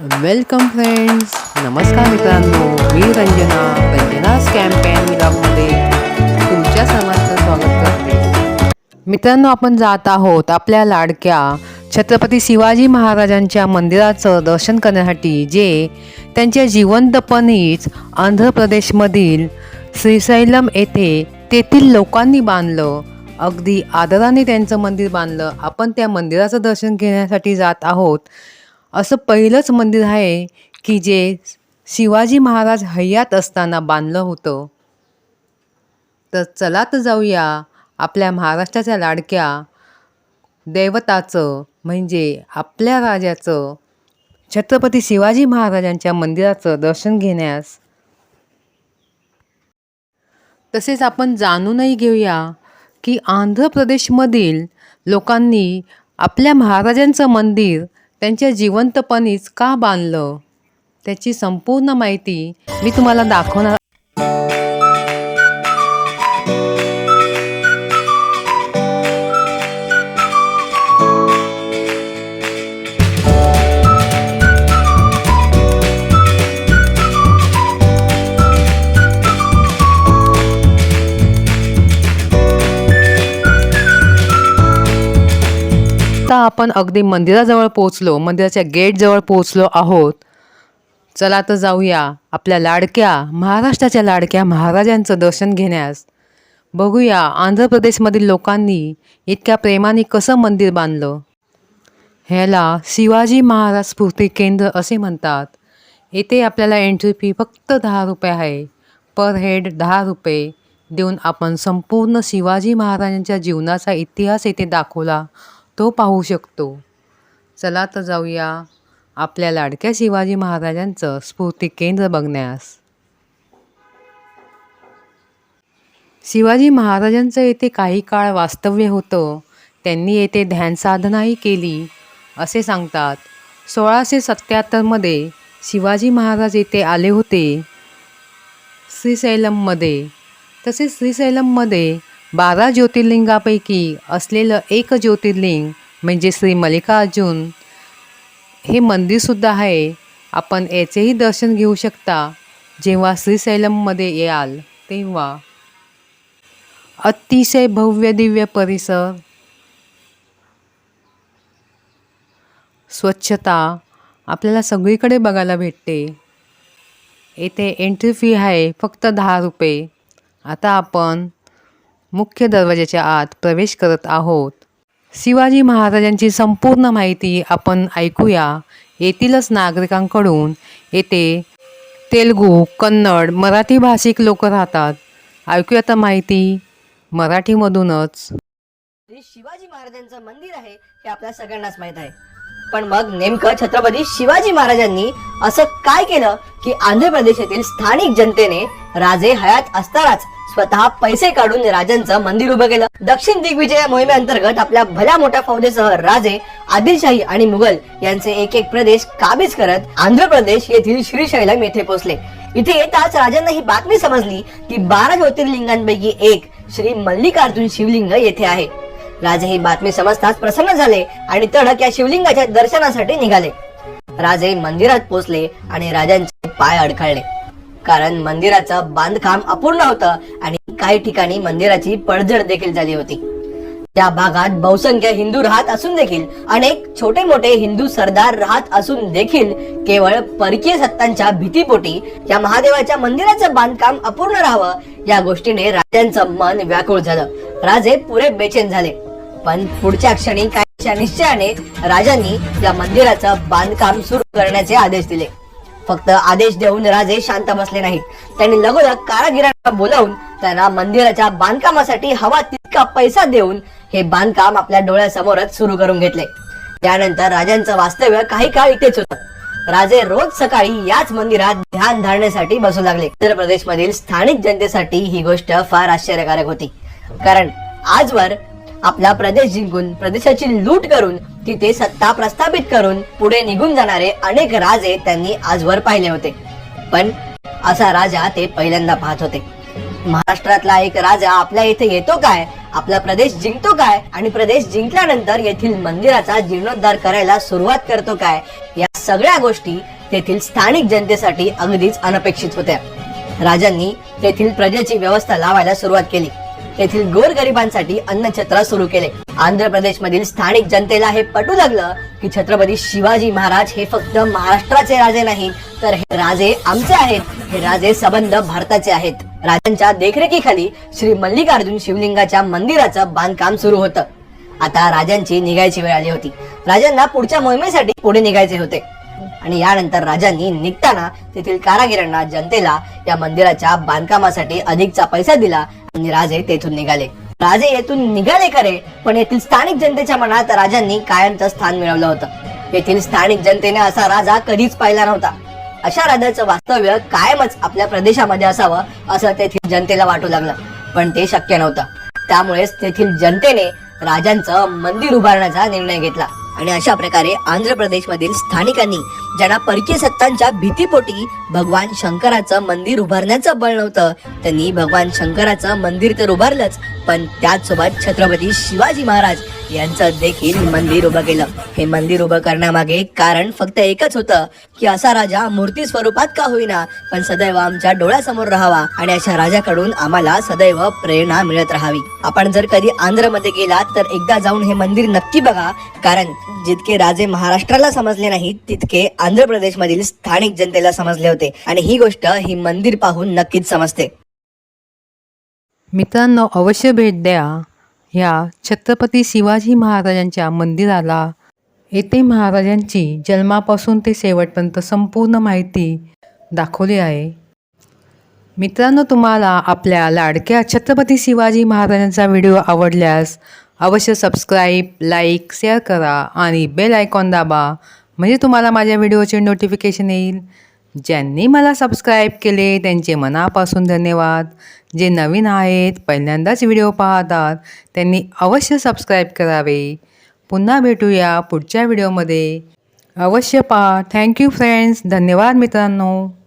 Welcome friends नमस्कार मित्रांनो मी Ranjana. रंजनास campaign विलामध्ये तुमच्या सर्वांचं स्वागत करते. मित्रांनो आपण जात आहोत आपल्या लाडक्या छत्रपती शिवाजी महाराजांच्या मंदिराचं दर्शन करण्यासाठी जे त्यांच्या जिवंतपणीच आंध्र प्रदेशमधील श्रीशैलम येथे तेथील लोकांनी बांधलं. अगदी आदराने त्यांचं मंदिर बांधलं. आपण त्या मंदिराचं दर्शन घेण्यासाठी जात आहोत. असं पहिलंच मंदिर आहे की जे शिवाजी महाराज हयात असताना बांधलं होतं. तर चला तर जाऊया आपल्या महाराष्ट्राच्या लाडक्या दैवताचं म्हणजे आपल्या राजाचं छत्रपती शिवाजी महाराजांच्या मंदिराचं दर्शन घेण्यास. तसेच आपण जाणूनही घेऊया की आंध्र प्रदेशमधील लोकांनी आपल्या महाराजांचं मंदिर त्यांच्या जिवंतपणीच का बांधलं? त्याची संपूर्ण माहिती मी तुम्हाला दाखवणार आता आपण अगदी मंदिराजवळ पोहोचलो मंदिराच्या गेटजवळ पोहोचलो आहोत. चला तर जाऊया आपल्या लाडक्या महाराष्ट्राच्या लाडक्या महाराजांचं दर्शन घेण्यास. बघूया आंध्र प्रदेशमधील लोकांनी इतक्या प्रेमाने कसं मंदिर बांधलं. ह्याला शिवाजी महाराज स्फूर्ती केंद्र असे म्हणतात. येथे आपल्याला एंट्री फी फक्त दहा रुपये आहे. पर हेड दहा रुपये. देऊन आपण संपूर्ण शिवाजी महाराजांच्या जीवनाचा इतिहास येथे दाखवला. तो पाहू शकतो. चला तर जाऊया आपल्या लाडक्या शिवाजी महाराजांचं स्फूर्ती केंद्र बघण्यास. शिवाजी महाराजांचं येथे काही काळ वास्तव्य होतं. त्यांनी येथे ध्यानसाधनाही केली. असे सांगतात सोळाशे सत्याहत्तरमध्ये शिवाजी महाराज येथे आले होते. श्रीशैलममध्ये तसेच श्रीशैलममध्ये बारा ज्योतिर्लिंगापैकी असलेलं एक ज्योतिर्लिंग म्हणजे श्री मल्लिकार्जुन हे मंदिरसुद्धा आहे. आपण याचेही दर्शन घेऊ शकता. जेव्हा श्रीशैलममध्ये याल तेव्हा. अतिशय भव्य दिव्य परिसर. स्वच्छता आपल्याला सगळीकडे बघायला भेटते. येथे एंट्री फी आहे फक्त दहा रुपये. आता आपण मुख्य दरवाजाच्या आत प्रवेश करत आहोत. शिवाजी महाराजांची संपूर्ण माहिती आपण ऐकूया. येथीलच नागरिकांकडून येथे तेलगू कन्नड मराठी भाषिक लोक राहतात. ऐकूया तर माहिती मराठीमधूनच. शिवाजी महाराजांचं मंदिर आहे हे आपल्या सगळ्यांनाच माहीत आहे. पण मग नेमकं छत्रपती शिवाजी महाराजांनी असं काय केलं की आंध्र प्रदेशातील स्थानिक जनतेने राजे हयात असतानाच स्वतः पैसे काढून राजांचं मंदिर उभं केलं. दक्षिण दिग्विजय मोहिमेअंतर्गत आपल्या भल्या मोठ्या फौजेसह राजे आदिलशाही आणि मुघल यांचे एक एक प्रदेश काबीज करत आंध्र प्रदेश येथील श्रीशैलम येथे पोहोचले. इथे येताच राजांना ही बातमी समजली की बारा ज्योतिर्लिंगांपैकी एक श्री मल्लिकार्जुन शिवलिंग येथे आहे. राजे ही बातमी समजताच प्रसन्न झाले आणि तडक या शिवलिंगाच्या दर्शनासाठी निघाले. राजे मंदिरात पोचले आणि राजांचे पाय अडखळले. कारण मंदिराचं बांधकाम अपूर्ण होतं आणि काही ठिकाणी मंदिराची पडझड देखील झाली होती. त्या भागात बहुसंख्य हिंदू राहत असून देखील अनेक छोटे मोठे हिंदू सरदार राहत असून देखील केवळ परकीय सत्तांच्या भीतीपोटी या महादेवाच्या मंदिराचं बांधकाम अपूर्ण राहावं या गोष्टीने राजांचं मन व्याकुळ झालं. राजे पुरे बेचैन झाले. पण पुढच्या क्षणी काहीच्या निश्चयाने राजांनी या मंदिराचं बांधकाम सुरू करण्याचे आदेश दिले. फक्त आदेश देऊन राजे शांत बसले नाहीत. त्यांनी लगोलग कारागिरांना बोलावून त्यांना मंदिराच्या बांधकामासाठी हवा तितका पैसा देऊन हे बांधकाम आपल्या डोळ्यासमोरच सुरू करून घेतले. त्यानंतर राजांचं वास्तव्य काही काळ इथेच होतं. राजे रोज सकाळी याच मंदिरात ध्यान धारण्यासाठी बसू लागले. उत्तर प्रदेश मधील स्थानिक जनतेसाठी ही गोष्ट फार आश्चर्यकारक होती. कारण आजवर आपला प्रदेश जिंकून प्रदेशाची लूट करून तिथे सत्ता प्रस्थापित करून पुढे निघून जाणारे अनेक राजे त्यांनी आजवर पाहिले होते. पण असा राजा ते पहिल्यांदा पाहत होते. महाराष्ट्रातला एक राजा आपल्या इथे येतो काय? आपला प्रदेश जिंकतो काय? आणि प्रदेश जिंकल्यानंतर येथील मंदिराचा जीर्णोद्धार करायला सुरुवात करतो काय? या सगळ्या गोष्टी तेथील स्थानिक जनतेसाठी अगदीच अनपेक्षित होत्या. राजांनी तेथील प्रजेची व्यवस्था लावायला सुरुवात केली. तेथील गोरगरिबांसाठी अन्नछत्र सुरू केले. आंध्र प्रदेश मधील स्थानिक जनतेला हे पटू लागलं की छत्रपती शिवाजी महाराज हे फक्त महाराष्ट्राचे राजे नाही तर हे राजे आमचे आहेत. हे राजे सबंध भारताचे आहेत. राजांच्या देखरेखीखाली श्री मल्लिकार्जुन शिवलिंगाच्या मंदिराचं बांधकाम सुरू होतं. आता राजांची निघायची वेळ आली होती. राजांना पुढच्या मोहिमेसाठी पुढे निघायचे होते. आणि यानंतर राजांनी निघताना तेथील कारागिरांना जनतेला या मंदिराच्या बांधकामासाठी अधिकचा पैसा दिला आणि राजे तेथून निघाले. राजे येथून निघाले खरे पण येथील स्थानिक जनतेच्या मनात राजांनी कायमचं स्थान मिळवलं होतं. येथील स्थानिक जनतेने असा राजा कधीच पाहिला नव्हता. अशा राजाचं वास्तव्य कायमच आपल्या प्रदेशामध्ये असावं असं तेथील जनतेला वाटू लागलं पण ते शक्य नव्हतं. त्यामुळेच तेथील जनतेने राजांचं मंदिर उभारण्याचा निर्णय घेतला आणि अशा प्रकारे आंध्र प्रदेश मधील स्थानिकांनी ज्यांना परकीय सत्तांच्या भीतीपोटी भगवान शंकराचं मंदिर उभारण्याचं बळ नव्हतं त्यांनी भगवान शंकराचं मंदिर तर उभारलंच पण त्याचसोबत छत्रपती शिवाजी महाराज यांचं देखील मंदिर उभं केलं. हे मंदिर उभं करण्यामागे कारण फक्त एकच होतं की असा राजा मूर्ती स्वरूपात का होईना? पण सदैव आमच्या डोळ्यासमोर राहावा आणि अशा राजाकडून आम्हाला सदैव प्रेरणा मिळत राहावी. आपण जर कधी आंध्रमध्ये गेलात तर एकदा जाऊन हे मंदिर नक्की बघा. कारण जितके राजे महाराष्ट्राला समजले नाहीत तितके आंध्र प्रदेश मधील स्थानिक जनतेला समजले होते. आणि ही गोष्ट ही मंदिर पाहून नक्कीच समजते. मित्रांनो अवश्य भेट द्या. ह्या छत्रपती शिवाजी महाराजांच्या मंदिराला. येथे महाराजांची जन्मापासून ते शेवटपर्यंत संपूर्ण माहिती दाखवली आहे. मित्रांनो तुम्हाला आपल्या लाडक्या छत्रपती शिवाजी महाराजांचा व्हिडिओ आवडल्यास अवश्य सबस्क्राईब लाईक शेअर करा आणि बेल आयकॉन दाबा. म्हणजे तुम्हाला माझ्या व्हिडिओचे नोटिफिकेशन येईल. ज्यांनी मला सबस्क्राईब केले त्यांचे मनापासून धन्यवाद. जे नवीन आहेत पहिल्यांदाच व्हिडिओ पाहतात त्यांनी अवश्य सबस्क्राईब करावे. पुन्हा भेटूया पुढच्या व्हिडिओमध्ये अवश्य पहा. थँक्यू फ्रेंड्स धन्यवाद मित्रांनो.